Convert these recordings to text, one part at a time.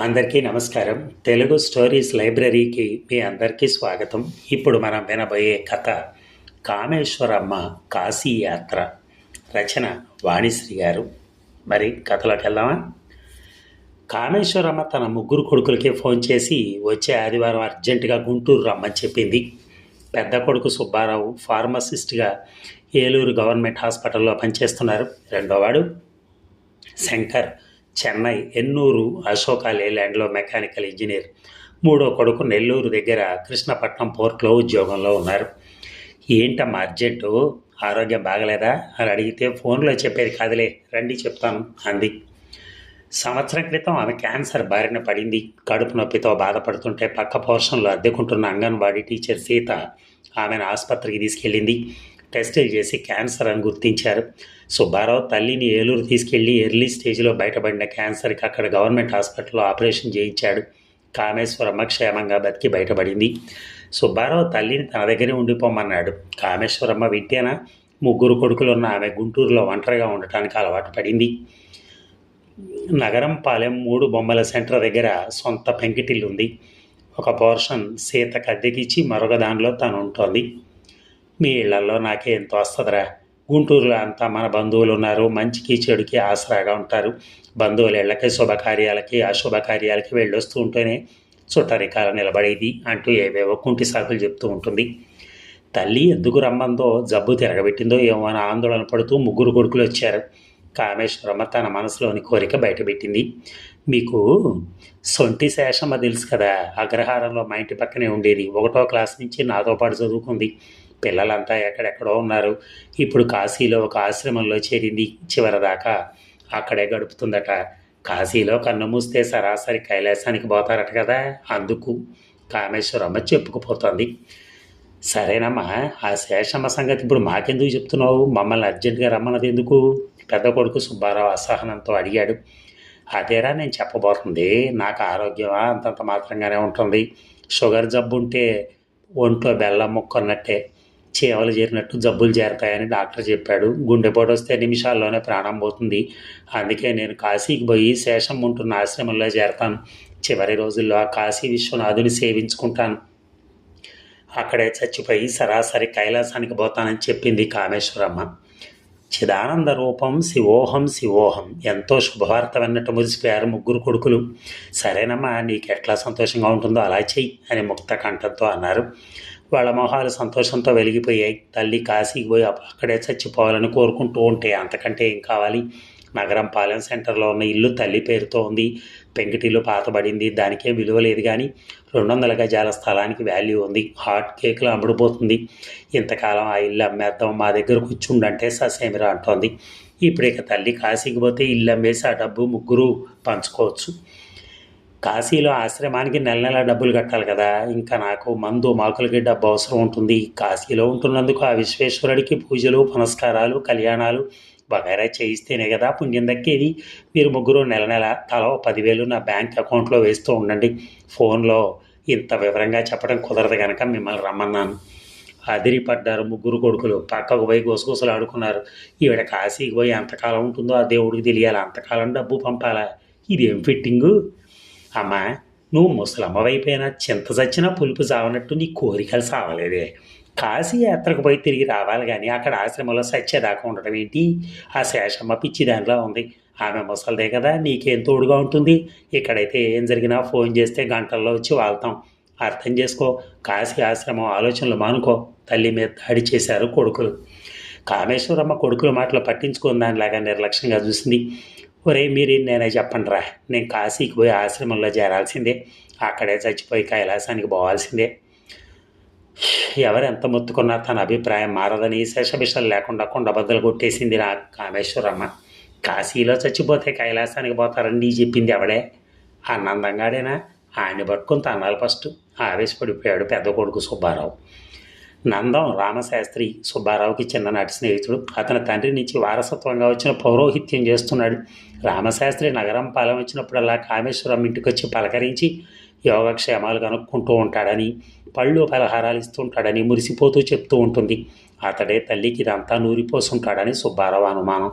అందరికీ నమస్కారం. తెలుగు స్టోరీస్ లైబ్రరీకి మీ అందరికీ స్వాగతం. ఇప్పుడు మనం వినబోయే కథ కామేశ్వరమ్మ కాశీ యాత్ర. రచన వాణిశ్రీ గారు. మరి కథలోకి వెళ్దామా? కామేశ్వరమ్మ తన ముగ్గురు కొడుకులకి ఫోన్ చేసి వచ్చే ఆదివారం అర్జెంటుగా గుంటూరు రమ్మని చెప్పింది. పెద్ద కొడుకు సుబ్బారావు ఫార్మసిస్ట్గా ఏలూరు గవర్నమెంట్ హాస్పిటల్లో పనిచేస్తున్నారు. రెండోవాడు శంకర్. చెన్నై ఎన్నూరు అశోక లేలాండ్లో మెకానికల్ ఇంజనీర్. మూడో కొడుకు నెల్లూరు దగ్గర కృష్ణపట్నం పోర్ట్లో ఉద్యోగంలో ఉన్నారు. ఏంటమ్మా అర్జెంటు? ఆరోగ్యం బాగలేదా? అని అడిగితే ఫోన్లో చెప్పేది కాదులే రండి చెప్తాను అంది. సంవత్సరం క్రితం ఆమె క్యాన్సర్ బారిన పడింది. కడుపు నొప్పితో బాధపడుతుంటే పక్క పోర్షన్లో అద్దెకుంటున్న అంగన్వాడీ టీచర్ సీత ఆమెను ఆసుపత్రికి తీసుకెళ్ళింది. టెస్టులు చేసి క్యాన్సర్ అని గుర్తించారు. సుబ్బారావు తల్లిని ఏలూరు తీసుకెళ్ళి ఎర్లీ స్టేజ్లో బయటపడిన క్యాన్సర్కి అక్కడ గవర్నమెంట్ హాస్పిటల్లో ఆపరేషన్ చేయించాడు. కామేశ్వరమ్మ క్షేమంగా బతికి బయటపడింది. సుబ్బారావు తల్లిని తన దగ్గరే ఉండిపోమన్నాడు. కామేశ్వరమ్మ వింటేనా ముగ్గురు కొడుకులున్న ఆమె గుంటూరులో ఒంటరిగా ఉండటానికి అలవాటు పడింది. నగరం పాలెం మూడు బొమ్మల సెంటర్ దగ్గర సొంత పెంకిటిల్లు ఉంది ఒక పోర్షన్ సీతకు అద్దెకిచ్చి మరొక దానిలో తను ఉంటుంది మీ ఇళ్ళలో నాకే ఎంత వస్తుందిరా? గుంటూరులో అంతా మన బంధువులు ఉన్నారు మంచికి చెడుకి ఆసరాగా ఉంటారు. బంధువుల ఇళ్ళకి శుభకార్యాలకి అశుభకార్యాలకి వెళ్ళొస్తూ ఉంటేనే చుట్టరికాల నిలబడేది అంటూ ఏవేవో కుంటి సాకులు చెప్తూ ఉంటుంది. తల్లి ఎందుకు రమ్మందో జబ్బు తిరగబెట్టిందో ఏమో అని ఆందోళన పడుతూ ముగ్గురు కొడుకులు వచ్చారు. కామేశ్వరమ్మ తన మనసులోని కోరిక బయటపెట్టింది. మీకు సొంటి శేషమ్మ తెలుసు కదా అగ్రహారంలో మా ఇంటి పక్కనే ఉండేది. ఒకటో క్లాస్ నుంచి నాతో పాటు చదువుకుంది. పిల్లలంతా ఎక్కడెక్కడో ఉన్నారు. ఇప్పుడు కాశీలో ఒక ఆశ్రమంలో చేరింది. చివరిదాకా అక్కడే గడుపుతుందట. కాశీలో కన్ను మూస్తే సరాసరి కైలాసానికి పోతారట కదా. అందుకు కామేశ్వరమ్మ చెప్పుకుపోతుంది. సరేనమ్మా ఆ శేషమ్మ సంగతి ఇప్పుడు మాకెందుకు చెప్తున్నావు? మమ్మల్ని అర్జెంటుగా రమ్మన్నది ఎందుకు? పెద్ద కొడుకు సుబ్బారావు అసహనంతో అడిగాడు. అదేరా నేను చెప్పబోతుంది. నాకు ఆరోగ్యం అంతంత మాత్రంగానే ఉంటుంది. షుగర్ జబ్బు ఉంటే ఒంట్లో బెల్లం ముక్కన్నట్టే. చేవలు చేరినట్టు జబ్బులు చేరతాయని డాక్టర్ చెప్పాడు. గుండెపోటు వస్తే నిమిషాల్లోనే ప్రాణం పోతుంది. అందుకే నేను కాశీకి పోయి శేషం ఉంటున్న ఆశ్రమంలో చేరతాను. చివరి రోజుల్లో ఆ కాశీ విశ్వనాథుని సేవించుకుంటాను. అక్కడే చచ్చిపోయి సరాసరి కైలాసానికి పోతానని చెప్పింది కామేశ్వరమ్మ. చిదానంద రూపం శివోహం శివోహం. ఎంతో శుభవార్త విన్నట్టు మురిసిపోయారు ముగ్గురు కొడుకులు. సరేనమ్మా నీకు ఎట్లా సంతోషంగా ఉంటుందో అలా చెయ్యి అని ముక్త కంఠంతో అన్నారు. వాళ్ళ మొహాలు సంతోషంతో వెలిగిపోయాయి. తల్లి కాశీకి పోయి అక్కడే చచ్చిపోవాలని కోరుకుంటూ ఉంటే అంతకంటే ఏం కావాలి? నగరం పాలెం సెంటర్లో ఉన్న ఇల్లు తల్లి పేరుతో ఉంది. పెంకిటిల్లు పాతబడింది. దానికేం విలువ లేదు కానీ రెండు వందల గజాల స్థలానికి వాల్యూ ఉంది. హాట్ కేకులు అమ్ముడుపోతుంది. ఇంతకాలం ఆ ఇల్లు అమ్మేద్దాం మా దగ్గర కూర్చుండంటే ససేమిరా అంటోంది. ఇప్పుడు ఇక తల్లి కాశీకి పోతే ఇల్లు అమ్మేసి ఆ డబ్బు ముగ్గురు పంచుకోవచ్చు. కాశీలో ఆశ్రమానికి నెల నెల డబ్బులు కట్టాలి కదా. ఇంకా నాకు మందు మాకులకి డబ్బు అవసరం ఉంటుంది. కాశీలో ఉంటున్నందుకు ఆ విశ్వేశ్వరుడికి పూజలు పునస్కారాలు కళ్యాణాలు వగైరా చేయిస్తేనే కదా పుణ్యం దక్కేది. మీరు ముగ్గురు నెల నెల తలో పదివేలు నా బ్యాంక్ అకౌంట్లో వేస్తూ ఉండండి. ఫోన్లో ఇంత వివరంగా చెప్పడం కుదరదు కనుక మిమ్మల్ని రమ్మన్నాను. అదిరిపడ్డారు ముగ్గురు కొడుకులు. పక్కకు పోయి గుసగుసలు ఆడుకున్నారు ఈవిడ కాశీకి పోయి ఎంతకాలం ఉంటుందో ఆ దేవుడికి తెలియాలి. అంతకాలం డబ్బు పంపాలా? ఇదేం ఫిట్టింగు? అమ్మా నువ్వు ముసలమ్మవైపోయినా చింత చచ్చినా పులుపు చావనట్టు నీ కోరికలు సావలేదే కాశీ యాత్రకు పోయి తిరిగి రావాలి కానీ అక్కడ ఆశ్రమంలో సచ్చేదాకా ఉండడం ఏంటి? ఆ శేషమ్మ పిచ్చి దానిలో ఉంది. ఆమె ముసలిదే కదా నీకేం తోడుగా ఉంటుంది? ఇక్కడైతే ఏం జరిగినా ఫోన్ చేస్తే గంటల్లో వచ్చి వాళ్తాం. అర్థం చేసుకో కాశీ ఆశ్రమం ఆలోచనలు మానుకో. తల్లి మీద దాడి చేశారు కొడుకులు. కామేశ్వరమ్మ కొడుకుల మాటలు పట్టించుకుని దానిలాగా నిర్లక్ష్యంగా చూసింది. ఒరే మీరు నేనే చెప్పండి రా నేను కాశీకి పోయి ఆశ్రమంలో చేరాల్సిందే. అక్కడే చచ్చిపోయి కైలాసానికి పోవాల్సిందే. ఎవరు ఎంత మొత్తుకున్నా తన అభిప్రాయం మారదని శేషభిషలు లేకుండా కుండబద్దలు కొట్టేసింది నా కామేశ్వరమ్మ. కాశీలో చచ్చిపోతే కైలాసానికి పోతారని నీ చెప్పింది ఎవడే? ఆనందంగాడేనా ఆయన పట్టుకుని తన్నాలి ఫస్ట్. ఆవేశపడిపోయాడు పెద్ద కొడుకు సుబ్బారావు. నందం రామశాస్త్రి సుబ్బారావుకి చిన్ననాటి స్నేహితుడు. అతని తండ్రి నుంచి వారసత్వంగా వచ్చిన పౌరోహిత్యం చేస్తున్నాడు. రామశాస్త్రి నగరం పాలెం వచ్చినప్పుడల్లా కామేశ్వరం ఇంటికి వచ్చి పలకరించి యోగక్షేమాలు కనుక్కుంటూ ఉంటాడని పళ్ళు పలహారాలు ఇస్తుంటాడని మురిసిపోతూ చెప్తూ ఉంటుంది. అతడే తల్లికి ఇదంతా నూరిపోసుంటాడని సుబ్బారావు అనుమానం.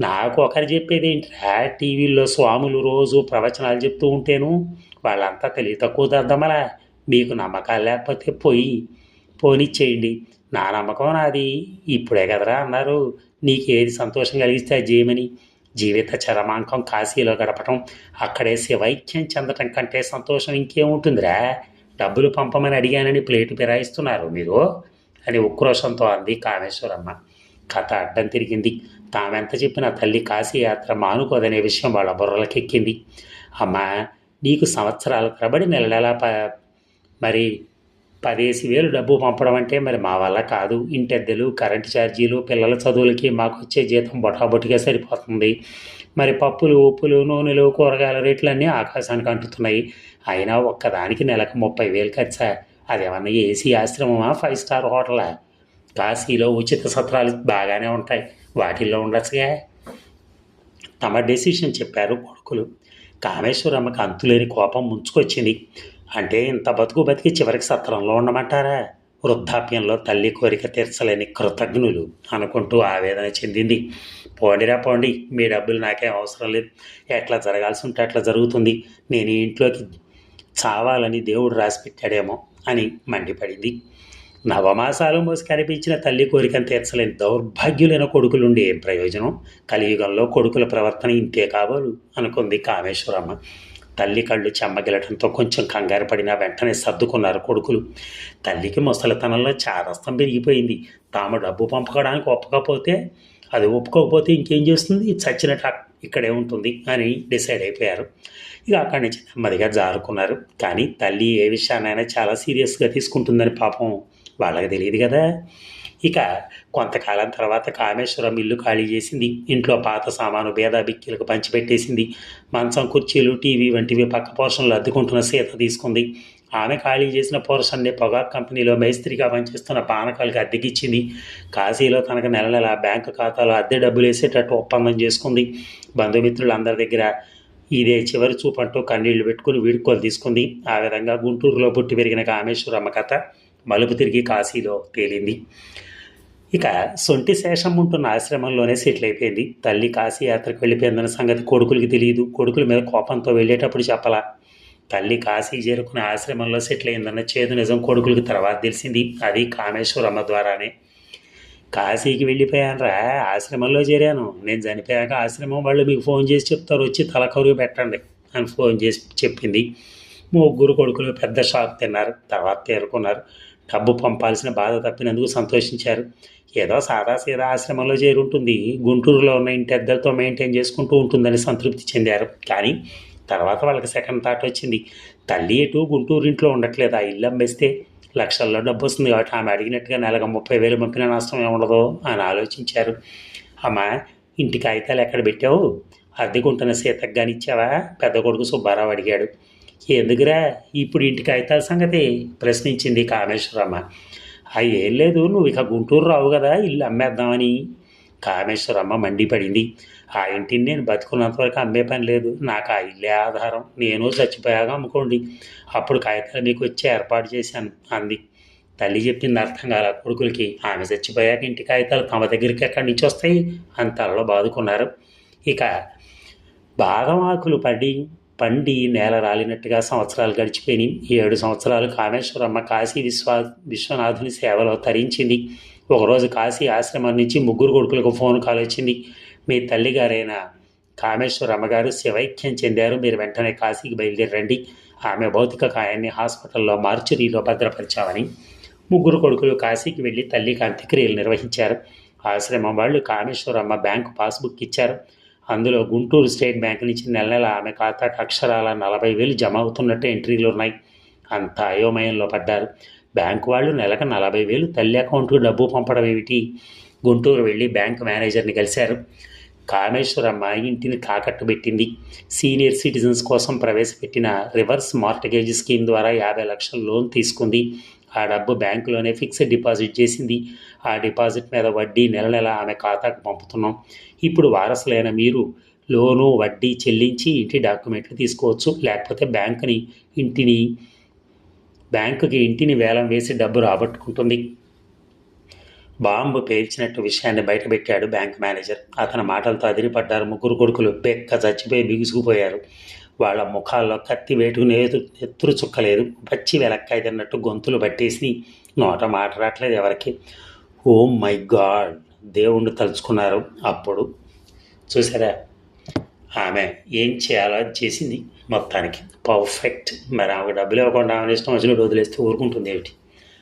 నాకు ఒకరు చెప్పేది ఏంట్రా టీవీల్లో స్వాములు రోజు ప్రవచనాలు చెప్తూ ఉంటేను వాళ్ళంతా తెలియ తక్కువ దద్దమలా. మీకు నమ్మకాలు లేకపోతే పోయి పోనిచ్చేయండి. నా నమ్మకం నాది. ఇప్పుడే కదరా అన్నారు. నీకు ఏది సంతోషం కలిగిస్తే అది చేయమని. జీవిత చరమాంకం కాశీలో గడపటం అక్కడే శివైక్యం చెందటం కంటే సంతోషం ఇంకేముంటుందిరా? డబ్బులు పంపమని అడిగానని ప్లేటు ఫిరాయిస్తున్నారు మీరు? అని ఉక్రోషంతో అంది కామేశ్వరమ్మ. కథ అడ్డం తిరిగింది. తామెంత చెప్పిన తల్లి కాశీ యాత్ర మానుకోదనే విషయం వాళ్ళ బుర్రలకెక్కింది. అమ్మా నీకు సంవత్సరాల తరబడి నెల నెల ప మరి పదేసి వేలు డబ్బు పంపడం అంటే మరి మా వల్ల కాదు. ఇంటెద్దెలు కరెంటు ఛార్జీలు పిల్లల చదువులకి మాకు వచ్చే జీతం బొటాబొటిగా సరిపోతుంది. మరి పప్పులు ఉప్పులు నూనెలు కూరగాయల రేట్లు అన్నీ ఆకాశానికి అంటుతున్నాయి. అయినా ఒక్కదానికి నెలకు ముప్పై వేలు ఖర్చా? అదేమన్నా ఏసీ ఆశ్రమమా? ఫైవ్ స్టార్ హోటలా? కాశీలో ఉచిత సత్రాలు బాగానే ఉంటాయి. వాటిల్లో ఉండొచ్చుగా? తమ డెసిషన్ చెప్పారు కొడుకులు. కామేశ్వరమ్మకి అంతులేని కోపం ముంచుకొచ్చింది. అంటే ఇంత బతుకు బతికి చివరికి సత్రంలో ఉండమంటారా? వృద్ధాప్యంలో తల్లి కోరిక తీర్చలేని కృతజ్ఞులు అనుకుంటూ ఆవేదన చెందింది. పోండిరా పోండి మీ డబ్బులు నాకేం అవసరం లేదు. ఎట్లా జరగాల్సి ఉంటే అట్లా జరుగుతుంది. నేను ఇంట్లోకి చావాలని దేవుడు రాసిపెట్టాడేమో అని మండిపడింది. నవమాసాలు మోసి కనిపించిన తల్లి కోరికను తీర్చలేని దౌర్భాగ్యులైన కొడుకులుండి ఏం ప్రయోజనం? కలియుగంలో కొడుకుల ప్రవర్తన ఇంతే కాబోలు అనుకుంది కామేశ్వరమ్మ. తల్లి కళ్ళు చెమ్మగిలటంతో కొంచెం కంగారు పడినా వెంటనే సర్దుకున్నారు కొడుకులు. తల్లికి ముసలితనంలో చారస్తం పెరిగిపోయింది. తాము డబ్బు పంపకడానికి ఒప్పకపోతే అది ఒప్పుకోకపోతే ఇంకేం చేస్తుంది? చచ్చినట్టు ఇక్కడే ఉంటుంది అని డిసైడ్ అయిపోయారు. ఇక అక్కడి నుంచి నెమ్మదిగా జారుకున్నారు. కానీ తల్లి ఏ విషయాన్నైనా చాలా సీరియస్గా తీసుకుంటుందని పాపం వాళ్ళకి తెలియదు కదా. ఇక కొంతకాలం తర్వాత కామేశ్వరం ఇల్లు ఖాళీ చేసింది. ఇంట్లో పాత సామాను భేదాభిక్యులకు పంచిపెట్టేసింది. మంచం కుర్చీలు టీవీ వంటివి పక్క పోర్షన్లు అద్దుకుంటున్న సీత తీసుకుంది. ఆమె ఖాళీ చేసిన పోర్షన్ని పొగాక్ కంపెనీలో మేస్త్రిగా పనిచేస్తున్న పానకాలకు అద్దెకిచ్చింది. కాశీలో తనకు నెల నెల బ్యాంకు ఖాతాలో అద్దె డబ్బులు వేసేటట్టు ఒప్పందం చేసుకుంది. బంధుమిత్రులందరి దగ్గర ఇదే చివరి చూపంటూ కన్నీళ్ళు పెట్టుకుని వీడుకోలు తీసుకుంది. ఆ విధంగా గుంటూరులో పుట్టి పెరిగిన కామేశ్వరమ్మ కథ మలుపు తిరిగి కాశీలో తేలింది. ఇక సొంటి శేషం ఉంటున్న ఆశ్రమంలోనే సెటిల్ అయిపోయింది. తల్లి కాశీ యాత్రకు వెళ్ళిపోయిందన్న సంగతి కొడుకులకి తెలియదు. కొడుకుల మీద కోపంతో వెళ్ళేటప్పుడు చెప్పలా తల్లి కాశీ చేరుకున్న ఆశ్రమంలో సెటిల్ అయిందన్న చేదు నిజం కొడుకులకి తర్వాత తెలిసింది. అది కామేశ్వరమ్మ ద్వారానే. కాశీకి వెళ్ళిపోయానురా ఆశ్రమంలో చేరాను. నేను చనిపోయాక ఆశ్రమం వాళ్ళు మీకు ఫోన్ చేసి చెప్తారు వచ్చి తలకరుగు పెట్టండి అని ఫోన్ చేసి చెప్పింది. ముగ్గురు కొడుకులు పెద్ద షాక్ తిన్నారు. తర్వాత తేరుకున్నారు. డబ్బు పంపాల్సిన బాధ తప్పినందుకు సంతోషించారు. ఏదో సాదాసీదా ఆశ్రమంలో చేరుంటుంది. గుంటూరులో ఉన్న ఇంటి అద్దెలతో మెయింటైన్ చేసుకుంటూ ఉంటుందని సంతృప్తి చెందారు. కానీ తర్వాత వాళ్ళకి సెకండ్ థాట్ వచ్చింది. తల్లి ఎటు గుంటూరు ఇంట్లో ఉండట్లేదు. ఆ ఇల్లు అమ్మేస్తే లక్షల్లో డబ్బు వస్తుంది కాబట్టి ఆమె అడిగినట్టుగా నెలకు ముప్పై వేలు పంపిన నష్టం ఏముండదు అని ఆలోచించారు. అమ్మ ఇంటి కాగితాలు ఎక్కడ పెట్టావు? అద్దెకుంటున్న సీతకు కానీ ఇచ్చావా? పెద్ద కొడుకు సుబ్బారావు అడిగాడు. ఎందుకురా? ఇప్పుడు ఇంటి కాగితాల సంగతి? ప్రశ్నించింది కామేశ్వరమ్మ. ఆ ఏం లేదు నువ్వు ఇక గుంటూరు రావు కదా ఇల్లు అమ్మేద్దామని. కామేశ్వరమ్మ మండిపడింది. ఆ ఇంటిని నేను బతుకున్నంతవరకు అమ్మే పని లేదు. నాకు ఆ ఇల్లే ఆధారం. నేను చచ్చిపోయాక అమ్ముకోండి. అప్పుడు కాగితాలు మీకు వచ్చి ఏర్పాటు చేశాను. అంది. తల్లి చెప్పింది అర్థం కాల కొడుకులకి. ఆమె చచ్చిపోయాక ఇంటి కాగితాలు తమ దగ్గరికి ఎక్కడి నుంచి వస్తాయి? అని తలలో బాదుకున్నారు. ఇక బాదం ఆకులు పడి పండి నేల రాలినట్టుగా సంవత్సరాలు గడిచిపోయినాయి. ఏడు సంవత్సరాలు కామేశ్వరమ్మ కాశీ విశ్వ విశ్వనాథుని సేవలో తరించింది. ఒకరోజు కాశీ ఆశ్రమం నుంచి ముగ్గురు కొడుకులకు ఫోన్ కాల్ వచ్చింది. మీ తల్లిగారైన కామేశ్వరమ్మ గారు శివైక్యం చెందారు. మీరు వెంటనే కాశీకి బయలుదేరండి. ఆమె భౌతిక కాయాన్ని హాస్పిటల్లో మార్చురీలో భద్రపరిచామని. ముగ్గురు కొడుకులు కాశీకి వెళ్ళి తల్లికి అంత్యక్రియలు నిర్వహించారు. ఆశ్రమం వాళ్ళు కామేశ్వరమ్మ బ్యాంకు పాస్బుక్ ఇచ్చారు. అందులో గుంటూరు స్టేట్ బ్యాంక్ నుంచి నెల నెల ఆమె ఖాతాకు అక్షరాల నలభై వేలు జమ అవుతున్నట్టు ఎంట్రీలు ఉన్నాయి. అంత అయోమయంలో పడ్డారు. బ్యాంకు వాళ్ళు నెలకు నలభై వేలు తల్లి అకౌంట్కు డబ్బు పంపడం ఏమిటి? గుంటూరు వెళ్ళి బ్యాంక్ మేనేజర్ని కలిశారు. కామేశ్వరమ్మ ఇంటిని తాకట్టు పెట్టింది. సీనియర్ సిటిజన్స్ కోసం ప్రవేశపెట్టిన రివర్స్ మార్టగేజ్ స్కీమ్ ద్వారా యాభై లక్షల లోన్ తీసుకుంది. ఆ డబ్బు బ్యాంకులోనే ఫిక్స్డ్ డిపాజిట్ చేసింది. ఆ డిపాజిట్ మీద వడ్డీ నెల నెల ఆమె ఖాతాకు పంపుతున్నాం. ఇప్పుడు వారసులైన మీరు లోను వడ్డీ చెల్లించి ఇంటి డాక్యుమెంట్లు తీసుకోవచ్చు. లేకపోతే బ్యాంకుని ఇంటిని బ్యాంకుకి ఇంటిని వేలం వేసి డబ్బు రాబట్టుకుంటుంది. బాంబు పేల్చినట్టు విషయాన్ని బయటపెట్టాడు బ్యాంక్ మేనేజర్. అతని మాటలతో అదిరిపడ్డారు ముగ్గురు కొడుకులు. బెక్క చచ్చిపోయి బిగుసుకుపోయారు. వాళ్ళ ముఖాల్లో కత్తి వేటుకునేది ఎత్తురు చుక్కలేదు పచ్చి వెలక్కాయ తిన్నట్టు గొంతులు పట్టేసి నోట మాట రావట్లేదు ఎవరికి. Oh my god! దేవుణ్ణి తలుచుకున్నారు అప్పుడు. చూసారా ఆమె ఏం చేయాలో చేసింది మొత్తానికి. పర్ఫెక్ట్! మరి ఆమెకు డబ్బులు ఇవ్వకుండా ఆమె ఇష్టం వచ్చినట్టు వదిలేస్తే ఊరుకుంటుంది ఏమిటి?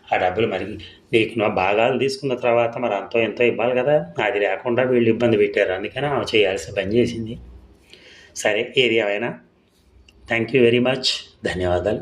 ఆ డబ్బులు మరి నీకు నా భాగాలు తీసుకున్న తర్వాత మరి అంతో ఎంతో ఇవ్వాలి కదా? అది లేకుండా వీళ్ళు ఇబ్బంది పెట్టారు. అందుకని ఆమె చేయాల్సిన పని చేసింది. సరే ఏది ఏమైనా థ్యాంక్ యూ వెరీ మచ్ ధన్యవాదాలు